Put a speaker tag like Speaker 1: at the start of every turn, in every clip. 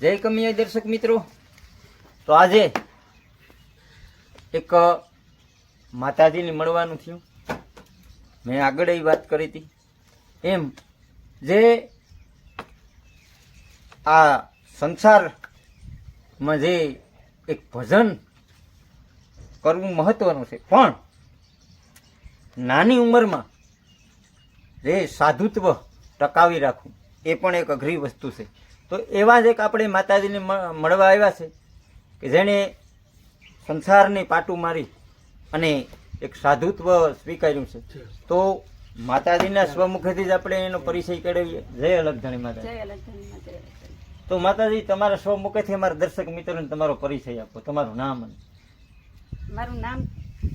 Speaker 1: જય કમિયા દર્શક મિત્રો. તો આજે એક માતાજીને મળવાનું થયું. મેં આગળ એ વાત કરી હતી. એમ જે આ સંસારમાં જે એક ભજન કરવું મહત્વનું છે. પણ નાની ઉંમરમાં જે સાધુત્વ ટકાવી રાખવું, એ પણ એક અઘરી વસ્તુ છે. તો એવા જ એક આપણે માતાજીને મળવા આવ્યા છે કે જેણે સંસારની પાટું મારી અને એક સાધુત્વ સ્વીકાર્યું છે. તો માતાજીના સ્વમુખેથી જ આપણે એનો પરિચય કેળવીએ. જય અલગધણી માતા. તો માતાજી તમારા સ્વમુખેથી અમારા દર્શક મિત્રોને તમારો પરિચય આપો. તમારું નામ અને
Speaker 2: મારું નામ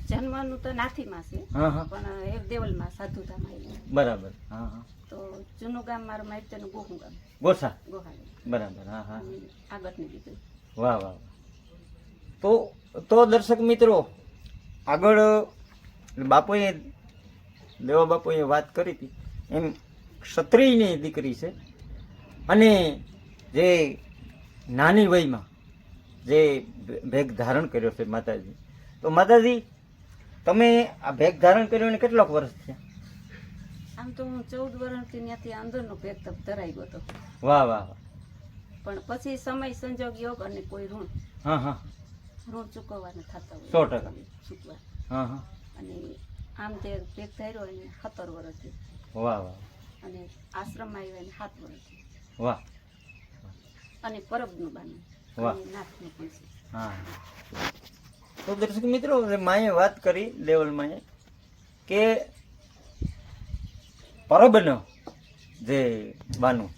Speaker 2: જન્મનું તો નાથીમાં છે પણ એ દેવલમાં સાધુતામાં આવેલું.
Speaker 1: બરાબર હા હા.
Speaker 2: તો જૂનું ગામ મારું માહિતીનું ગોહું ગામ.
Speaker 1: ગોસા?
Speaker 2: ગોહાળી.
Speaker 1: બરાબર હા હા.
Speaker 2: આગળની
Speaker 1: વાહ વાહ વાહ. તો તો દર્શક મિત્રો આગળ બાપુએ દેવા બાપુએ વાત કરી હતી. એમ ક્ષત્રિયની દીકરી છે. અને જે નાની વયમાં જે ભેગ ધારણ કર્યો છે માતાજી. તો માતાજી તમે આ ભેગ ધારણ કર્યો ને કેટલાક વર્ષ થયા?
Speaker 2: આમ તો હું ચૌદ વર્ષથી ત્યાંથી અંદરનો ભેગ તપ ધરાઈ ગયો હતો.
Speaker 1: વાહ વાહ
Speaker 2: પણ પછી સમય સંજોગ યોગ અને કોઈ ઋણ
Speaker 1: હા હા.
Speaker 2: ઋણ ચૂકવવાના થતા હોય.
Speaker 1: સો ટકા.
Speaker 2: ચૂકવા.
Speaker 1: હા હા.
Speaker 2: અને આમ તે ભેગ ધાર્યો એને સત્તર વર્ષથી.
Speaker 1: વાહ વાહ.
Speaker 2: અને આશ્રમમાં આવ્યા એને સાત વર્ષથી.
Speaker 1: વાહ.
Speaker 2: અને પરબનું બાનું.
Speaker 1: વાહ.
Speaker 2: નાથનું પણ છે.
Speaker 1: હા. તો દર્શક મિત્રો માએ વાત કરી માએ કે પરબનો જે બાનું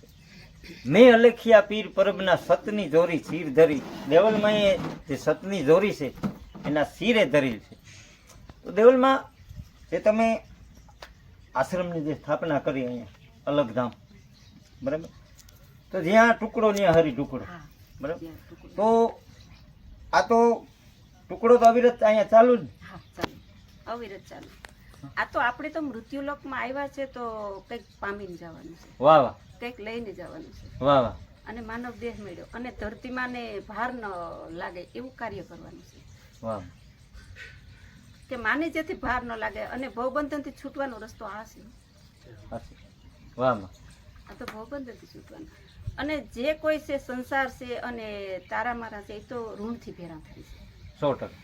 Speaker 1: મેં અલેખિયા પીર પરબના સતની જોરી શીર ધરી. દેવલ માએ જે સતની જોરી છે એના શીરે ધરી છે. તો દેવલમાં જે તમે આશ્રમની જે સ્થાપના કરી અહીંયા અલગધામ બરાબર? તો જ્યાં ટુકડો ત્યાં હરી ટુકડો. બરાબર? તો આ તો ટુકડો તો અવિરત અહીંયા ચાલુ જ.
Speaker 2: હા ચાલુ. અવિરત ચાલુ. આ તો આપણે તો મૃત્યુલોકમાં આવ્યા છે તો કંઈક પામીને જવાનું છે.
Speaker 1: વાહ વાહ.
Speaker 2: કંઈક લઈને જવાનું છે.
Speaker 1: વાહ વાહ.
Speaker 2: અને માનવ દેહ મળ્યો. અને ધરતીમાં ને ભાર ન લાગે એવું કાર્ય કરવાનું છે.
Speaker 1: વાહ.
Speaker 2: કે માને જેથી ભાર ન લાગે અને ભવબંધનથી છૂટવાનો રસ્તો આ છે.
Speaker 1: વાહ.
Speaker 2: આ તો ભવબંધનથી છૂટવાનો. અને જે કોઈ છે સંસાર છે અને તારા મારા છે એ તો ઋણથી ભેરા થાય છે.
Speaker 1: સો ટકા.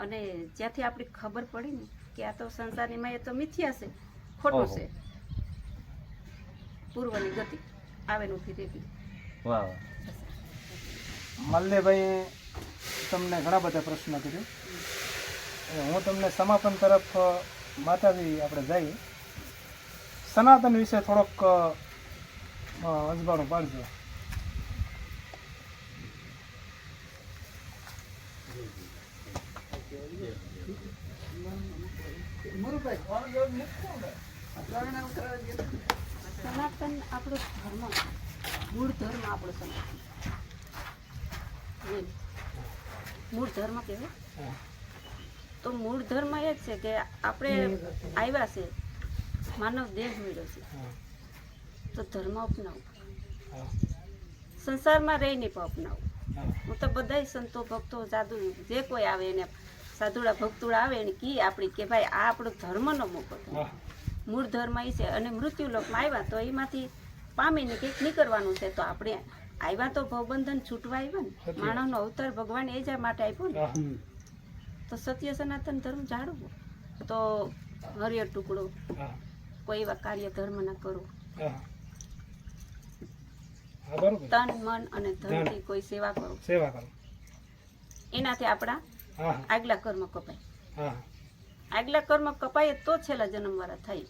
Speaker 2: અને જ્યાંથી આપણી ખબર પડી ને કે આ તો સંસારની માં એ તો મિથ્યા છે ખોટું છે. પૂર્વની ગતિ આવે ને ઊભી
Speaker 1: વાહ વાહ.
Speaker 3: મલ્લેભાઈ તમને ઘણા બધા પ્રશ્ન કર્યો. હું તમને સમાપન તરફ માતાજી આપણે જઈએ સનાતન વિશે થોડોક અ, અ, પાડજો.
Speaker 2: સનાતન આપણો ધર્મ મૂળ ધર્મ આપણો સનાતન. મૂળ ધર્મ કહેવાય? તો મૂળ ધર્મ એ જ છે કે આપણે આવ્યા છે. માનવ દેહ મળ્યો છે. તો ધર્મ અપનાવો. સંસારમાં રહીને પણ અપનાવો. હું. તો બધાય સંતો ભક્તો સાધુ જે કોઈ આવે એને સાધુડા ભક્તુડા આવે એને કી આપણી કે ભાઈ આ આપણો ધર્મનો મોકો મૂળ ધર્મ એ છે અને મૃત્યુલોકમાં આવ્યા તો એમાંથી પામીને કંઈક નીકળવાનું છે તો આપણે આવ્યા તો ભવબંધન છૂટવા આવ્યા ને. માણસનો અવતાર ભગવાન એ જ માટે આપ્યો ને. તો સત્ય સનાતન ધર્મ જાળવો તો હરિયર ટુકડો કોઈ એવા કાર્ય ધર્મ ના કરો. તન મન અને ધનથી કોઈ સેવા કરો.
Speaker 3: સેવા કરો.
Speaker 2: એનાથી આપણા આગલા કર્મ કપાય. આગલા કર્મ કપાય તો છેલ્લા જન્મવાળા થાય.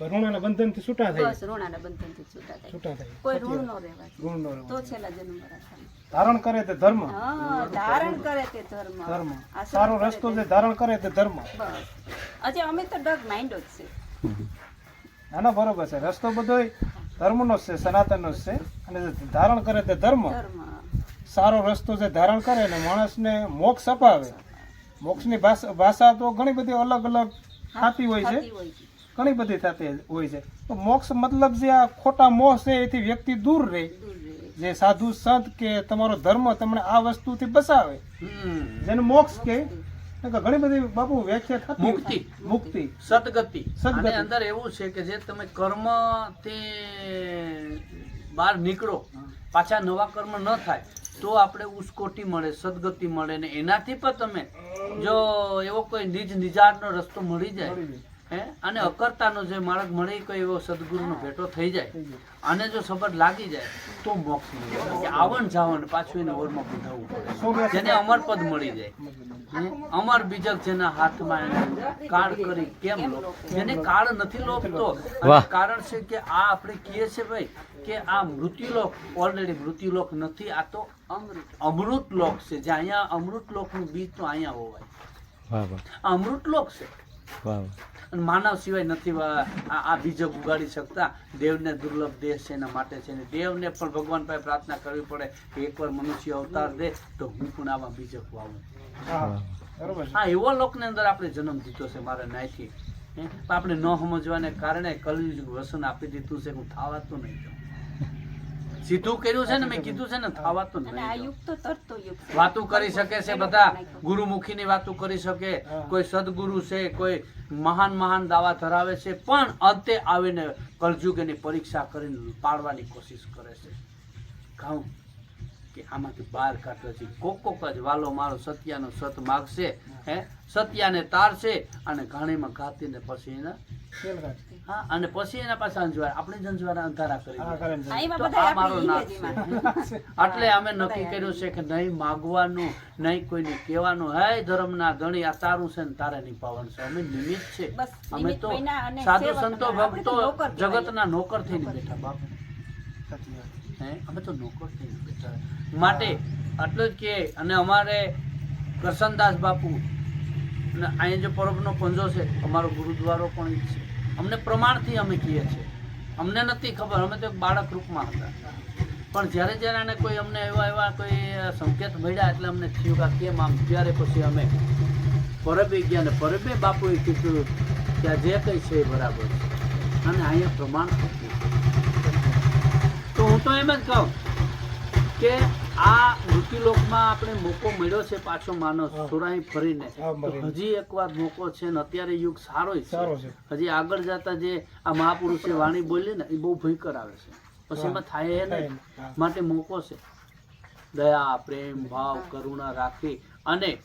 Speaker 3: ઋણાના બંધનથી છૂટા થાય.
Speaker 2: બસ ઋણાના બંધનથી છૂટા થાય.
Speaker 3: છૂટા થાય.
Speaker 2: કોઈ ઋણ નો રહેવા
Speaker 3: ઋણ નો
Speaker 2: તો છેલ્લા થાય.
Speaker 3: ધારણ કરે તે ધર્મ.
Speaker 2: ધારણ કરે તે ધર્મ.
Speaker 3: ધર્મ. સારો રસ્તો જે ધારણ કરે તે ધર્મ.
Speaker 2: બસ. હજી અમે તો ડગ માઇન્ડ જ છે.
Speaker 3: ના ના બરોબર છે. રસ્તો બધો ધર્મનો જ છે સનાતનનો જ છે. અને ધારણ કરે તે ધર્મ.
Speaker 2: ધર્મ.
Speaker 3: સારો રસ્તો જે ધારણ કરે ને માણસને મોક્ષ અપાવે. મોક્ષની ભાષા ભાષા તો ઘણી બધી અલગ અલગ થતી હોય છે. ઘણી બધી થતી હોય છે. તો મોક્ષ મતલબ જે આ ખોટા મોહ છે એથી વ્યક્તિ દૂર રહે. જે સાધુ સંત કે તમારો ધર્મ તમને આ વસ્તુથી બસાવે જેને મોક્ષ કે કે ઘણી બધી બાપુ વ્યાખ્યા થતી
Speaker 4: મુક્તિ.
Speaker 3: મુક્તિ.
Speaker 4: સદગતિ.
Speaker 3: સદગતિ.
Speaker 4: અંદર એવું છે કે જે તમે કર્મ તે બહાર નીકળો પાછા નવા કર્મ ન થાય. તો આપણે ઉસકોટી મળે, સદગતિ મળે ને એનાથી પણ તમે જો એવો કોઈ નિજ નિજારનો રસ્તો મળી જાય. હે? અને અકર્તાનો જે માર્ગ મળે કોઈ એવો સદગુરુનો ભેટો થઈ જાય. અને જો સંબંધ લાગી જાય તો મોક્ષ મળી જાય. આવન જાવન પાછું એને ઓરમાં બંધાવવું પડે. જેને અમર પદ મળી જાય. અમર બીજક જેના હાથમાં એને કાળ કરી કેમ લો? જેને કાળ નથી લોપતો. કારણ છે કે આ આપણે કહીએ છીએ ભાઈ કે આ મૃત્યુલોક ઓલરેડી મૃત્યુલોક નથી આ તો અમૃત અમૃત લોક છે. જે અહીંયા અમૃત લોકનું બીજ તો અહીંયા હોવાય.
Speaker 5: વાહ વાહ.
Speaker 4: આ અમૃત લોક છે. માનવ સિવાય નથી આ બીજો ઉગાડી શકતા. દેવને દુર્લભ દેહ છે એના માટે છે ને દેવને પણ ભગવાન પાસે પ્રાર્થના કરવી પડે કે એકવાર મનુષ્ય અવતાર દે તો હું પણ આવા બીજક વાવું.
Speaker 3: હા
Speaker 4: એવા લોકની અંદર આપણે જન્મ દીધો છે મારા નાયથી? આપણે ન સમજવાને કારણે કલયુગ વસન આપી દીધું છે હું થાવાતું નહીં જાઉં. સીધું કર્યું છે ને મેં કીધું છે ને થાવાતું
Speaker 2: અને
Speaker 4: નહીં
Speaker 2: આ
Speaker 4: જાઉં.
Speaker 2: યુગ તો તરતો યુગ છે.
Speaker 4: વાતું કરી શકે છે બધા ગુરુમુખીની વાતો કરી શકે કોઈ સદગુરુ છે કોઈ મહાન મહાન દાવા ધરાવે છે પણ અંતે આવીને કલજુગ એની પરીક્ષા કરીને પાડવાની કોશિશ કરે છે. કહું કે આમાંથી બહાર કાઢતો છે. કોક જ વાલો મારો સત્યાનો સત માગશે હે? સત્યાને તારશે અને ઘાણીમાં ઘાતીને પછી એના હા અને પછી એના પાસે અંજવાર. આપણે જ અંધારા કરી મારો એટલે અમે નક્કી કર્યું છે કે નહીં માગવાનું નહીં કોઈને કહેવાનું. હે ધર્મના ધણી આ તારું છે ને તારે નિભાવવાનું છે. અમે નિમિત્ત છે. અમે તો સાધુ સંતો ભક્તો. જગતના નોકર. થઈને બેઠા બાપ.
Speaker 3: સાચી વાત.
Speaker 4: હે અમે તો નોકર માટે આટલું જ કે, અને અમારે કરસનદાસ બાપુ અને અહીંયા જે પરબનો પંજો છે, અમારો ગુરુદ્વારો પણ છે. અમને પ્રમાણથી અમે કહીએ છીએ. અમને નથી ખબર, અમે તો બાળક રૂપમાં હતા. પણ જ્યારે જ્યારે એને કોઈ અમને એવા એવા કોઈ સંકેત મળ્યા, એટલે અમને થયું કે કેમ આમ, ત્યારે પછી અમે પરબે ગયા અને પરબે બાપુએ કીધું કે જે કંઈ છે એ બરાબર છે. અને અહીંયા પ્રમાણ હું તો એમ જ કહું કે આ મૃત્યુલોકમાં આપણે મોકો મળ્યો છે પાછો માનવ સુરાઈ ફરીને. હજી એક વાર મોકો છે ને અત્યારે યુગ સારો છે. હજી આગળ જતા જે આ મહાપુરુષે વાણી બોલી ને એ બહુ ભયંકર આવે છે. પછી એમાં થાય નહીં. માટે મોકો છે. દયા પ્રેમ ભાવ કરુણા રાખી અને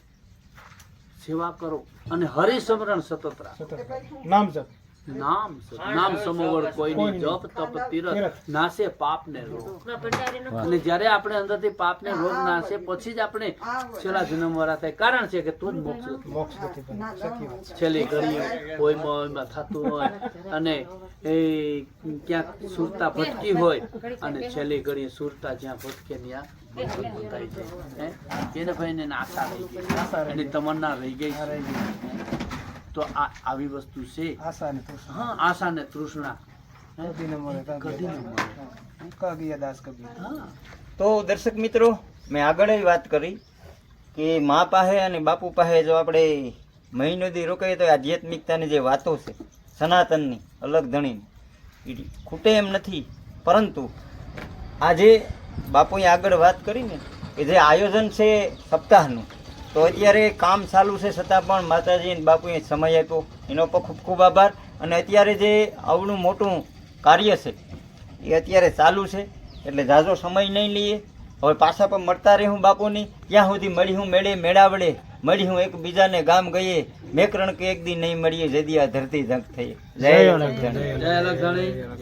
Speaker 4: સેવા કરો. અને હરિસમરણ સતત રાખો.
Speaker 3: નામ જપ.
Speaker 4: નામ નામ સમોવર કોઈની. જપ તપ તીરથ. નાશે પાપ ને રોગ અને જ્યારે આપણે અંદરથી પાપ ને રોગ નાશે પછી જ આપણે છેલ્લા જન્મ વાળા થાય કારણ છે કે તું જ મોક્ષ. છેલ્લી ઘડી ઓયમાં થતું હોય અને એ ક્યાંક સુરતા ભટકી હોય અને છેલ્લી ઘડીએ સુરતા જ્યાં ભટકે ત્યાં? એને ભાઈને આશા રહી ગઈ એની તમન્ના રહી. ગઈ. તો આ આવી વસ્તુ છે
Speaker 3: આશા ને તૃષ્ણા.
Speaker 4: હા આશા ને તૃષ્ણા
Speaker 3: કદી ન મળે
Speaker 4: કદી ન
Speaker 3: દાસ.
Speaker 4: મળે.
Speaker 3: હા. દાસ કબીર
Speaker 4: હા
Speaker 1: તો દર્શક મિત્રો મેં આગળ વાત કરી કે મા પાસે અને બાપુ પાસે જો આપણે મહિનો દી રોકાઈએ તો આધ્યાત્મિકતાની જે વાતો છે સનાતનની અલગ ધણીની એ ખૂટે એમ નથી પરંતુ આજે બાપુએ આગળ વાત કરીને એ કે જે આયોજન છે સપ્તાહનું તો અત્યારે કામ ચાલુ છે છતાં પણ માતાજી અને બાપુએ સમય આપ્યો. એનો પણ ખૂબ ખૂબ આભાર. અને અત્યારે જે આવડું મોટું કાર્ય છે એ અત્યારે ચાલુ છે. એટલે ઝાઝો સમય નહીં લઈએ. હવે પાછા પણ મળતા રહેવું બાપુની. ત્યાં સુધી મળી હું મેળે મેળાવડે મળી હું એકબીજાને ગામ ગઈએ મેકરણ કે એક દી નહીં મળીએ જદી આ ધરતી ધંક થઈ જય